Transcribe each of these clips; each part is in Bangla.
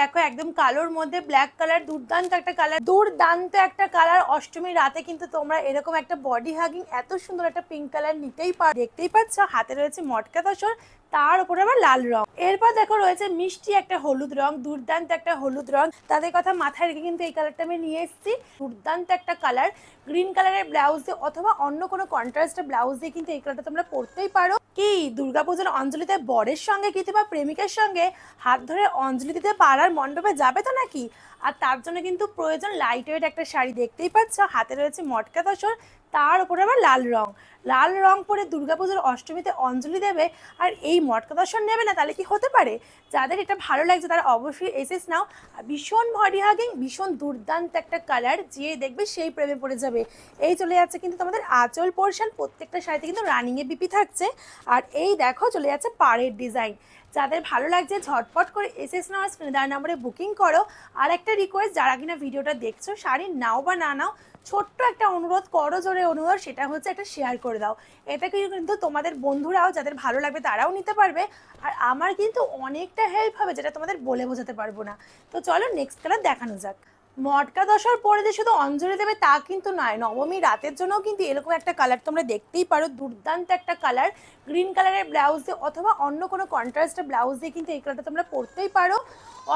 দেখো, একদম কালোর মধ্যে ব্ল্যাক কালার দুর্দান্ত একটা কালার দুর্দান্ত একটা কালার অষ্টমীর রাতে কিন্তু তোমরা এরকম একটা বডি হাগিং এত সুন্দর একটা পিঙ্ক কালার নিতেই পারো, দেখতেই পাচ্ছ, হাতে রয়েছে মটকা দশর তার উপরে আবার লাল রং। এরপর দেখো রয়েছে মিষ্টি একটা হলুদ রং, দুর্দান্ত একটা হলুদ রং। তাদের কথা মাথায় রেখে কিন্তু এই কালারটা আমি নিয়ে এসেছি। দুর্দান্ত একটা কালার গ্রিন কালারের ব্লাউজ দিয়ে অথবা অন্য কোনো কন্ট্রাস্টের ব্লাউজ দিয়ে কিন্তু এই কালারটা তোমরা পরতেই পারো। কি? দুর্গাপূজার অঞ্জলিতে বরের সঙ্গে কি বা প্রেমিকার সঙ্গে হাত ধরে অঞ্জলি দিতে পাড়ার মণ্ডপে যাবে তো নাকি? আর তার জন্য কিন্তু প্রয়োজন লাইট ওয়েট একটা শাড়ি। দেখতেই পাচ্ছ, হাতে রয়েছে মটকা দশর, তার উপরে আবার লাল রং। লাল রং পরে দুর্গাপুজোর অষ্টমীতে অঞ্জলি দেবে, আর এই মটকা দর্শন নেবে না, তাহলে কি হতে পারে? যাদের এটা ভালো লাগছে, তারা অবশ্যই এসেস নাও। ভীষণ বডি হাগিং ভীষণ দুর্দান্ত একটা কালার যে দেখবে সেই প্রেমে পড়ে যাবে। এই চলে যাচ্ছে কিন্তু তোমাদের আঁচল পোর্শন প্রত্যেকটা শাড়িতে কিন্তু রানিংয়ে বিপি থাকছে। আর এই দেখো, চলে যাচ্ছে পাড়ের ডিজাইন যাদের ভালো লাগছে, ঝটপট করে এস নাও স্ক্রিনে দেওয়ার নাম্বারে বুকিং করো। আর একটা রিকোয়েস্ট যারা কিনা ভিডিওটা দেখছ, শাড়ি নাও বা না নাও, ছোট্ট একটা অনুরোধ, করো জোরে অনুরোধ, সেটা হচ্ছে একটা শেয়ার করে দাও। এটা কিন্তু তোমাদের বন্ধুরাও, যাদের ভালো লাগবে তারাও নিতে পারবে। আর আমার কিন্তু অনেকটা হেল্প হবে, যেটা তোমাদের বলে বোঝাতে পারব না। তো চলো নেক্সট কালার দেখানো যাক। মটকা দশার পরে যে শুধু অঞ্জলি দেবে তা কিন্তু নয় নবমী রাতের জন্যও কিন্তু এরকম একটা কালার তোমরা দেখতেই পারো, দুর্দান্ত একটা কালার গ্রিন কালারের ব্লাউজ দিয়ে অথবা অন্য কোনো কন্ট্রাস্টের ব্লাউজ দিয়ে কিন্তু এই কালারটা তোমরা পরতেই পারো।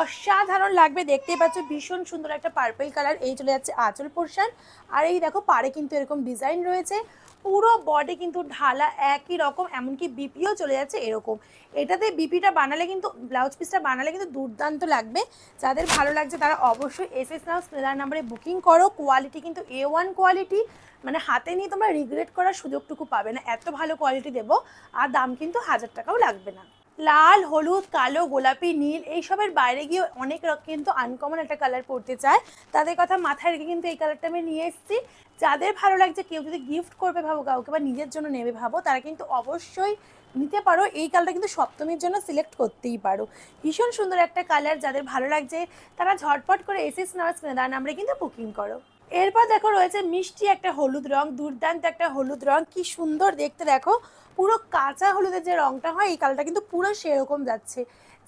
অসাধারণ লাগবে, দেখতেই পাচ্ছ ভীষণ সুন্দর একটা পার্পেল কালার এই চলে যাচ্ছে আঁচল পোর্শন আর এই দেখো পাড়ে কিন্তু এরকম ডিজাইন রয়েছে, পুরো বডি কিন্তু ঢালা একই রকম, এমনকি বিপিও চলে যাচ্ছে এরকম। এটাতে বিপিটা বানালে কিন্তু ব্লাউজ পিসটা বানালে কিন্তু দুর্দান্ত লাগবে। যাদের ভালো লাগছে তারা অবশ্যই এস এস নাও স্নেলার নাম্বারে বুকিং করো কোয়ালিটি কিন্তু এ ওয়ান কোয়ালিটি মানে হাতে নিয়ে তোমরা রিগ্রেট করার সুযোগটুকু পাবে না। এত ভালো কোয়ালিটি দেবো, আর দাম কিন্তু হাজার টাকাও লাগবে না। লাল, হলুদ, কালো, গোলাপি, নীল, এইসবের বাইরে গিয়ে অনেক কিন্তু আনকমন একটা কালার পরতে চায়। তাদের কথা মাথায় রেখে কিন্তু এই কালারটা আমি নিয়ে এসেছি। যাদের ভালো লাগছে, কেউ যদি গিফট করবে ভাবো কাউকে বা নিজের জন্য নেবে ভাবো, তারা কিন্তু অবশ্যই নিতে পারো। এই কালারটা কিন্তু সপ্তমীর জন্য সিলেক্ট করতেই পারো। ভীষণ সুন্দর একটা কালার যাদের ভালো লাগছে, তারা ঝটপট করে এসএস নার্স তার নাম্বারে কিন্তু বুকিং করো। এরপর দেখো রয়েছে মিষ্টি একটা হলুদ রং, দুর্দান্ত একটা হলুদ রং। কি সুন্দর দেখতে দেখো। পুরো কাঁচা হলুদের যে রংটা হয়, এই কালারটা কিন্তু পুরো সেরকম যাচ্ছে।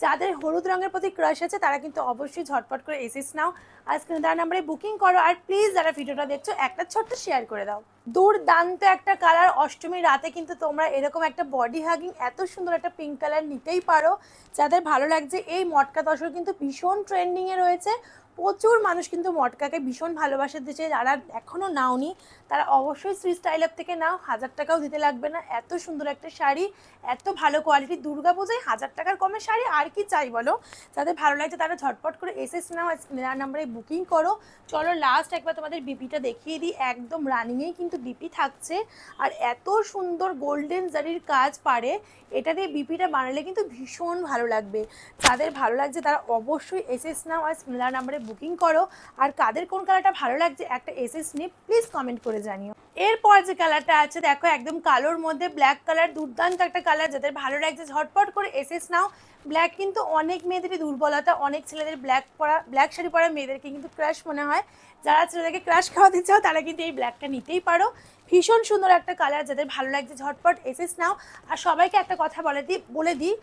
যাদের হলুদ রঙের প্রতি ক্রাশ আছে, তারা কিন্তু অবশ্যই ঝটপট করে এসিস নাও। আজকে তার নাম্বারে বুকিং করো, আর প্লিজ যারা ভিডিওটা দেখছ, একটা ছোট্ট শেয়ার করে দাও। দুর্দান্ত একটা কালার অষ্টমীর রাতে কিন্তু তোমরা এরকম একটা বডি হাগিং এত সুন্দর একটা পিঙ্ক কালার নিতেই পারো। যাদের ভালো লাগছে এই মটকা দশর কিন্তু ভীষণ ট্রেন্ডিংয়ে রয়েছে। প্রচুর মানুষ কিন্তু মটকাকে ভীষণ ভালোবাসে দিচ্ছে। যারা এখনও নাওনি, তারা অবশ্যই শ্রী স্টাইল আপ থেকে নাও। হাজার টাকাও দিতে লাগবে না। এত সুন্দর একটা শাড়ি, এত ভালো কোয়ালিটি দুর্গা পূজায় হাজার টাকার কমে শাড়ি আর কি চাই বলো? যাদের ভালো লাগছে তারা ঝটপট করে এসএস নাও নেওয়ার নাম্বারে বুকিং করো। চলো লাস্ট একবার তোমাদের বিপিটা দেখিয়ে দিই। একদম রানিংয়েই কিন্তু বিপি থাকছে। আর এত সুন্দর গোল্ডেন জারির কাজ পারে, এটা দিয়ে বিপিটা বানালে কিন্তু ভীষণ ভালো লাগবে। যাদের ভালো লাগছে তারা অবশ্যই এসএস নাও আর স্মিলার নাম্বারে বুকিং করো। আর কাদের কোন কালারটা ভালো লাগছে একটা এসএস নিয়ে প্লিজ কমেন্ট করে জানিও। এরপর যে কালারটা আছে, দেখো একদম কালোর মধ্যে ব্ল্যাক কালার দুর্দান্ত একটা কালার যাদের ভালো লাগছে ঝটপট করে এসএস নাও। ব্ল্যাক কিন্তু অনেক মেয়েদেরই দুর্বলতা, অনেক ছেলেদের ব্ল্যাক পরা ব্ল্যাক শাড়ি পরা মেয়েদেরকে কিন্তু ক্রাশ মনে হয়। যারা ছেলেদেরকে ক্রাশ খাওয়াতে চাও, তারা কিন্তু এই ব্ল্যাকটা নিতেই পারো। ভীষণ সুন্দর একটা কালার যাদের ভালো লাগছে ঝটপট এসেস নাও। আর সবাইকে একটা কথা বলে দিই বলে দিই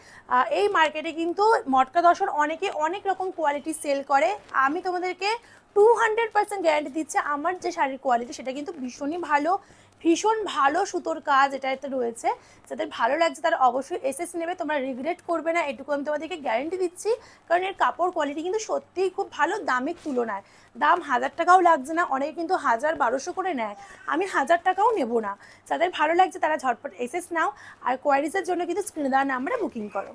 এই মার্কেটে কিন্তু মটকা দর্শন অনেকে অনেক রকম কোয়ালিটি সেল করে। আমি তোমাদেরকে টু হান্ড্রেড পার্সেন্ট গ্যারান্টি দিচ্ছে, আমার যে শাড়ির কোয়ালিটি সেটা কিন্তু ভীষণই ভালো। ভীষণ ভালো সুতোর কাজ এটা এতে রয়েছে। যাদের ভালো লাগছে তারা অবশ্যই এসএস নেবে, তোমরা রিগ্রেট করবে না, এটুকু আমি তোমাদেরকে গ্যারেন্টি দিচ্ছি। কারণ এর কাপড় কোয়ালিটি কিন্তু সত্যিই খুব ভালো, দামের তুলনায়। দাম হাজার টাকাও লাগছে না, অনেকে কিন্তু হাজার বারোশো করে নেয়। আমি হাজার টাকাও নেব না। যাদের ভালো লাগছে তারা ঝটপট এসএস নাও। আর কোয়ারিজের জন্য কিন্তু স্ক্রিনে দেওয়ার নাম্বারে বুকিং করো।